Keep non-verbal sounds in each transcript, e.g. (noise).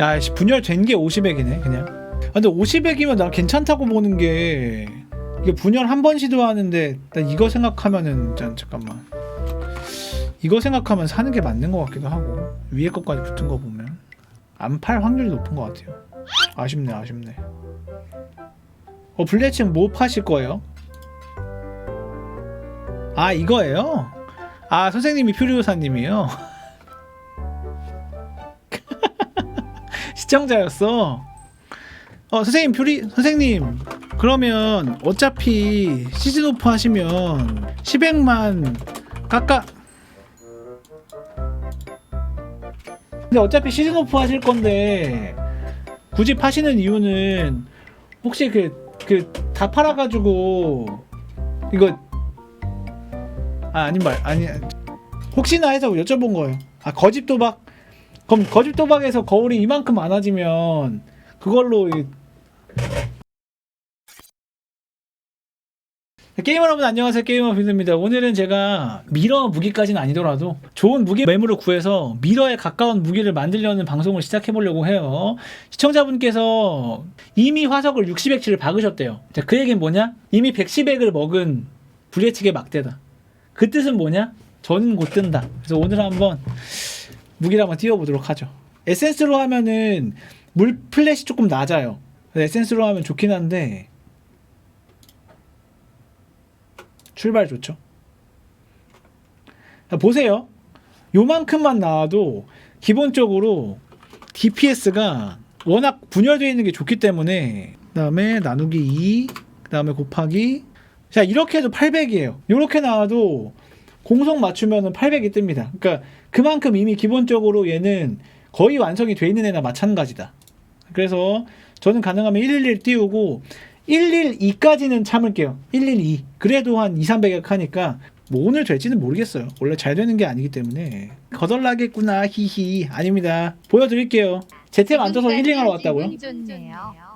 야, 씨, 분열 된 게 50액이네, 그냥. 아, 근데 50액이면 난 괜찮다고 보는 게 이게 분열 한 번 시도하는데 난 이거 생각하면은 짠 잠깐만. 이거 생각하면 사는 게 맞는 것 같기도 하고 위에 것까지 붙은 거 보면 안 팔 확률이 높은 것 같아요. 아쉽네, 아쉽네. 어, 블레칭 뭐 파실 거예요? 아, 이거예요? 아, 선생님이 퓨리오사님이에요? 시청자였어. 어, 선생님 퓨리 선생님 그러면 어차피 시즌 오프 하시면 10액만 깎아 근데 어차피 시즌 오프 하실 건데 굳이 파시는 이유는 혹시 그 그 다 팔아가지고 이거 아 아닌 말 아니 혹시나 해서 여쭤본 거예요. 아 거짓 도박 그럼 거짓 도박에서 거울이 이만큼 많아지면 그걸로 이- 게이머 여러분 안녕하세요. 게이머 빌드입니다. 오늘은 제가 미러 무기까지는 아니더라도 좋은 무기 매물을 구해서 미러에 가까운 무기를 만들려는 방송을 시작해 보려고 해요. 시청자분께서 이미 화석을 60액치를 박으셨대요. 자, 그 얘기는 뭐냐? 이미 110액을 먹은 불예측의 막대다. 그 뜻은 뭐냐? 저는 곧 뜬다. 그래서 오늘 한번 무기를 한번 띄워보도록 하죠 에센스로 하면은 물 플랫이 조금 낮아요 그래서 에센스로 하면 좋긴 한데 출발 좋죠. 자, 보세요. 요만큼만 나와도 기본적으로 DPS가 워낙 분열되어 있는 게 좋기 때문에 그다음에 나누기 2 그다음에 곱하기 자 이렇게 해도 800이에요. 이렇게 나와도 공속 맞추면은 800이 뜹니다. 그러니까 그만큼 이미 기본적으로 얘는 거의 완성이 돼 있는 애나 마찬가지다. 그래서 저는 가능하면 111 띄우고 112까지는 참을게요. 112. 그래도 한 2, 300약 하니까 뭐 오늘 될지는 모르겠어요. 원래 잘 되는 게 아니기 때문에 거덜나겠구나 히히 아닙니다. 보여드릴게요. 안 떠서 힐링하러 왔다고요?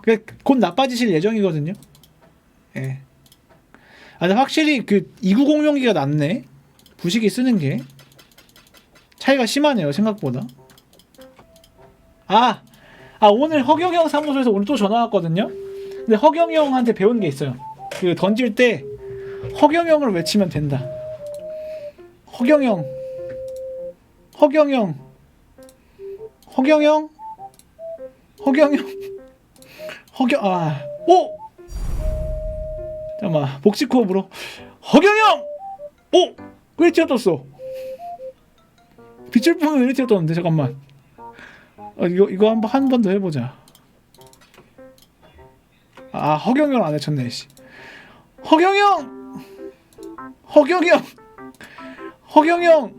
그, 곧 나빠지실 예정이거든요. 예. 아, 근데 확실히 그 2906기가 낫네. 부식이 쓰는 게 차이가 심하네요 생각보다. 아, 아 오늘 허경영 사무소에서 오늘 또 전화 왔거든요. 근데 허경영한테 배운 게 있어요. 그 던질 때 허경영을 외치면 된다. 허경영, 허경영, 허경영, 허경영, 허경 아, 오, 잠깐만 복식 호흡으로 허경영, 오, 왜 튀어떴어? 빛을 보면 왜 튀어떴는데 잠깐만. 어, 이거 이거 한번 한 번 더 해보자. 아 허경영 안 해쳤네 씨. 허경영, 허경영, 허경영,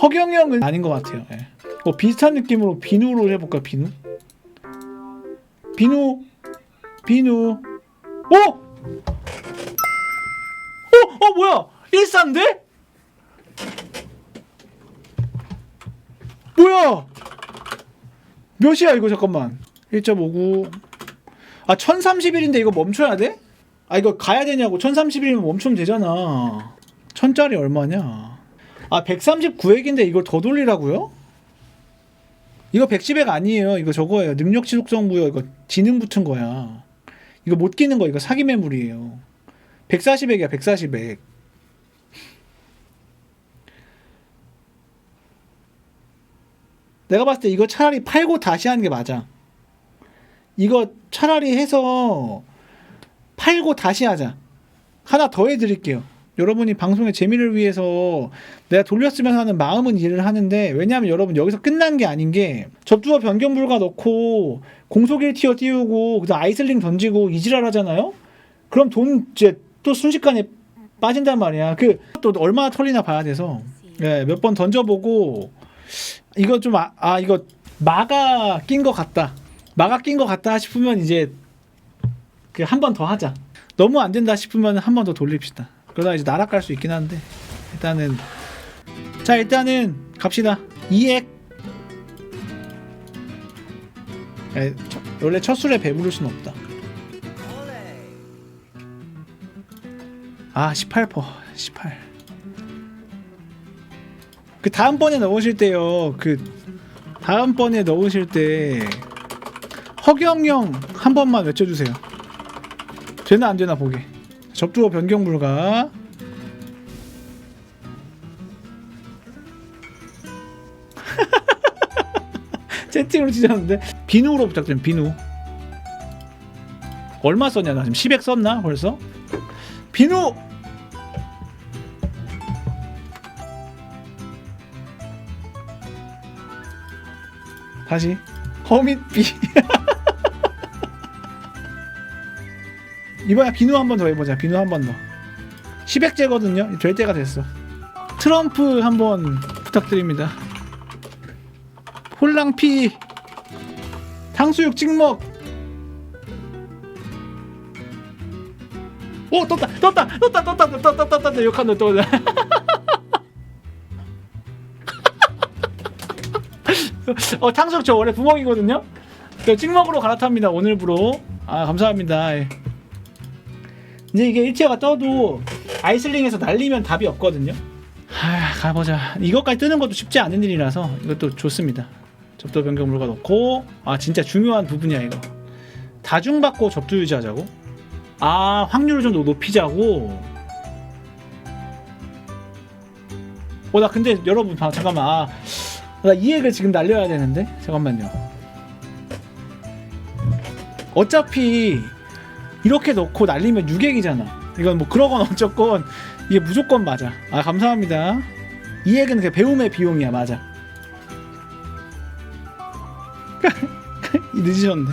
허경영은 아닌 것 같아요. 예. 어, 비슷한 느낌으로 비누로 해볼까 비누? 비누, 비누. 오, 어, 어 뭐야? 1사인데? 뭐야? 몇이야 이거 잠깐만. 1.59 아 1031인데 이거 멈춰야 돼? 아 이거 가야 되냐고. 1031이면 멈추면 되잖아. 1000짜리 얼마냐? 아 139액인데 이걸 더 돌리라고요? 이거 110액 아니에요. 이거 저거예요. 능력 지속성 부여 이거 지능 붙은 거야. 이거 못 끼는 거. 이거 사기 매물이에요. 140액이야 140액 내가 봤을 때 이거 차라리 팔고 다시 하는 게 맞아. 이거 차라리 해서 팔고 다시 하자. 하나 더 해드릴게요. 여러분이 방송의 재미를 위해서 내가 돌렸으면 하는 마음은 이해를 하는데 왜냐하면 여러분 여기서 끝난 게 아닌 게 접두어 변경 불가 넣고 공속 1티어 띄우고 그다음 아이슬링 던지고 이지랄 하잖아요. 그럼 돈 이제 또 순식간에 빠진단 말이야. 그 또 얼마나 털리나 봐야 돼서 예, 몇 번 던져보고 이거 좀아 아, 이거 마가 낀 것 같다. 마가 낀 것 같다 싶으면 이제 그 한 번 더 하자. 너무 안 된다 싶으면 한 번 더 돌립시다. 그러다 이제 날아갈 수 있긴 한데 일단은 자 일단은 갑시다. 2액 에, 저- 원래 첫 술에 배부를 순 없다. 아 18퍼 18. 그 다음번에 넣으실 때요 그 다음번에 넣으실 때 허경영 한 번만 외쳐주세요. 되나 안 되나 보게. 접두어 변경 불가. (laughs) 채팅으로 치셨는데 비누로 부탁드립니다. 비누. 얼마 썼냐 나 지금 10액 썼나 벌써? 비누 다시 허밋비 이번에 비누 한 번 더 해보자 비누 한 번더 10액제거든요 될 때가 됐어 트럼프 한 번 부탁드립니다 홀랑피 탕수육 찍먹 오 떴다 떴다 떴다 떴다 떴다 떴다 떴다 욕한다 또 (laughs) 어, 탕수육 저 원래 부먹이거든요. 그 찍먹으로 갈아탑니다. 오늘부로. 아 감사합니다. 예. 이제 이게 1티어가 떠도 아이슬링에서 날리면 답이 없거든요. 아 가보자. 이것까지 뜨는 것도 쉽지 않은 일이라서 이것도 좋습니다. 접도 변경 물가 넣고 아 진짜 중요한 부분이야 이거. 다중 받고 접두 유지하자고. 아 확률을 좀 높이자고. 어 나 근데 여러분 봐 잠깐만. 아, 나 이 액을 지금 날려야 되는데 잠깐만요. 어차피 이렇게 넣고 날리면 6액이잖아. 이건 뭐 그러건 어쨌건 이게 무조건 맞아. 아 감사합니다. 이 액은 그 배움의 비용이야 맞아. (laughs) 늦으셨네.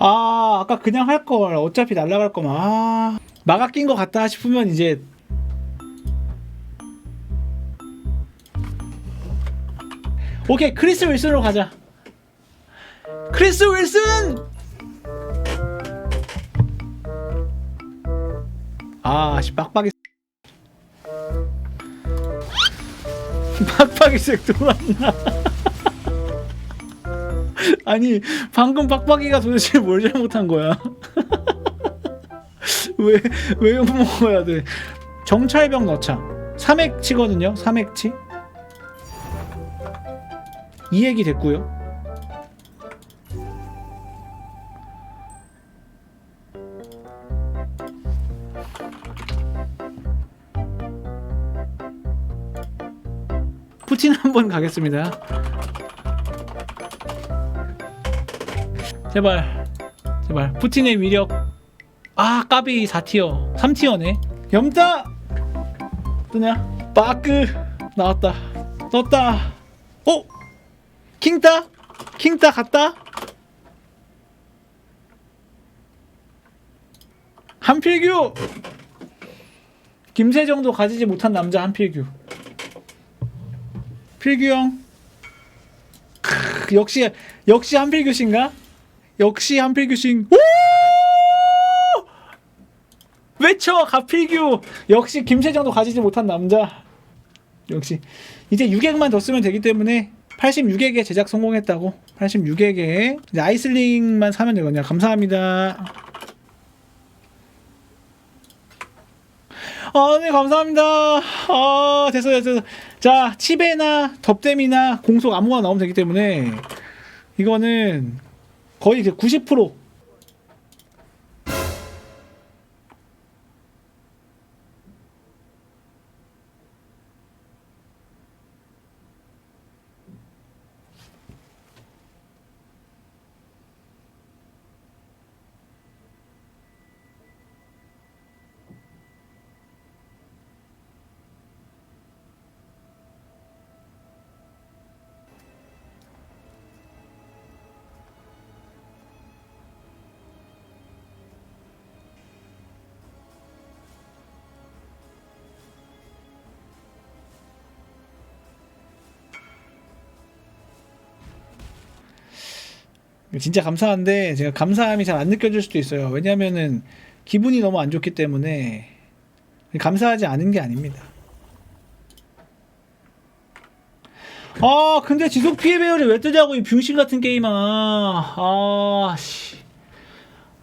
아 아까 그냥 할 걸. 어차피 날라갈 거만. 아 마가 낀거 같다 싶으면 이제. 오케이 크리스 윌슨으로 가자. 크리스 윌슨! 아씨 빡빡이 (laughs) 빡빡이 색 돌았나 (laughs) 아니 방금 빡빡이가 도대체 뭘 잘못한 거야? (laughs) 왜왜 먹어야 돼? 정찰병 넣자. 3액치거든요. 3액치. 2액이 됐고요. 푸틴 한번 가겠습니다. 제발 제발. 푸틴의 위력. 아 까비 4티어. 3티어네. 염따 뜨냐? 빠크 나왔다. 떴다. 어? 킹따 킹따 갔다? 한필규! 김세정도 가지지 못한 남자 한필규. 필규 형. 크, 역시 역시 한필규 씨인가? 역시 한필규 씨. 오! 외쳐 가필규. 역시 김세정도 가지지 못한 남자. 역시 이제 6액만 더 쓰면 되기 때문에 86액에 제작 성공했다고. 86액에 이제 아이슬링만 사면 되거든요. 감사합니다. 아, 네, 감사합니다. 아, 됐어, 됐어. 자, 치베나 덥댐이나 공속 아무거나 나오면 되기 때문에 이거는 거의 그90% 진짜 감사한데 제가 감사함이 잘 안 느껴질 수도 있어요. 왜냐하면은 기분이 너무 안 좋기 때문에 감사하지 않은 게 아닙니다. 아 근데 지속 피해 배열이 왜 뜨냐고 이 병신 같은 게임아. 아 씨.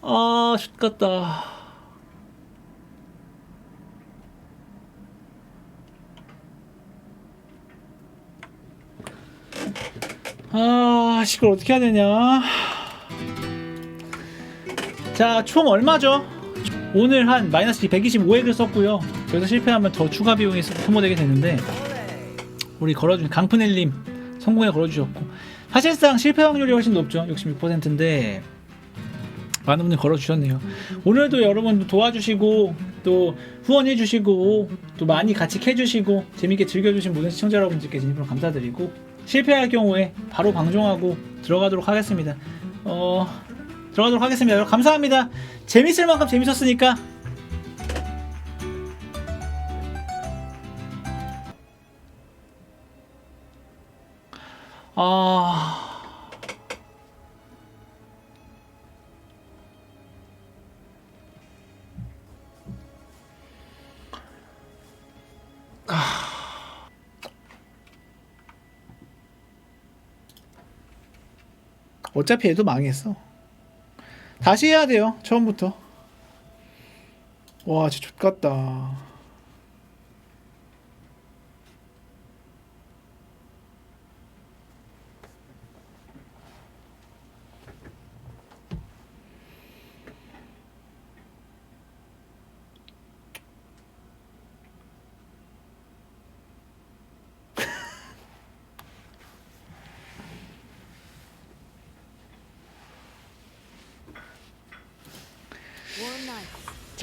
아 X같다. 아, 씨, 이걸 어떻게 해야 되냐? 자, 총 얼마죠? 오늘 한 마이너스 125액을 썼고요. 여기서 실패하면 더 추가 비용이 소모되게 되는데 우리 걸어준 강프넬님 성공에 걸어주셨고 사실상 실패 확률이 훨씬 높죠. 66%인데 많은 분들 걸어주셨네요. 오늘도 여러분 도와주시고 또 후원해주시고 또 많이 같이 캐주시고 재밌게 즐겨주신 모든 시청자 여러분들께 진심으로 감사드리고 실패할 경우에 바로 방종하고 들어가도록 하겠습니다. 어 들어가도록 하겠습니다. 여러분 감사합니다. 재밌을 만큼 재밌었으니까 아. 어차피 얘도 망했어. 다시 해야 돼요. 처음부터. 와, 진짜 X같다.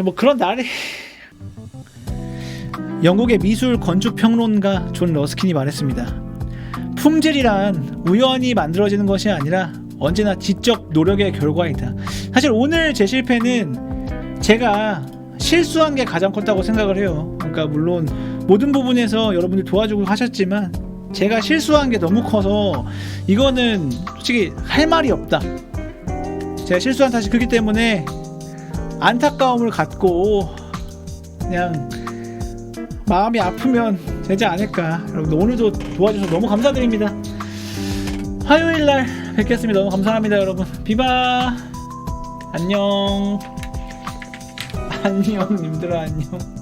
뭐 그런 날이 영국의 미술 건축 평론가 존 러스킨이 말했습니다. 품질이란 우연히 만들어지는 것이 아니라 언제나 지적 노력의 결과이다. 사실 오늘 제 실패는 제가 실수한 게 가장 컸다고 생각을 해요. 그러니까 물론 모든 부분에서 여러분들 도와주고 하셨지만 제가 실수한 게 너무 커서 이거는 솔직히 할 말이 없다. 제가 실수한 탓이 크기 때문에 안타까움을 갖고 그냥 마음이 아프면 되지 않을까. 여러분 오늘도 도와주셔서 너무 감사드립니다. 화요일 날 뵙겠습니다. 너무 감사합니다, 여러분. 비바 안녕. 안녕, 님들아 안녕.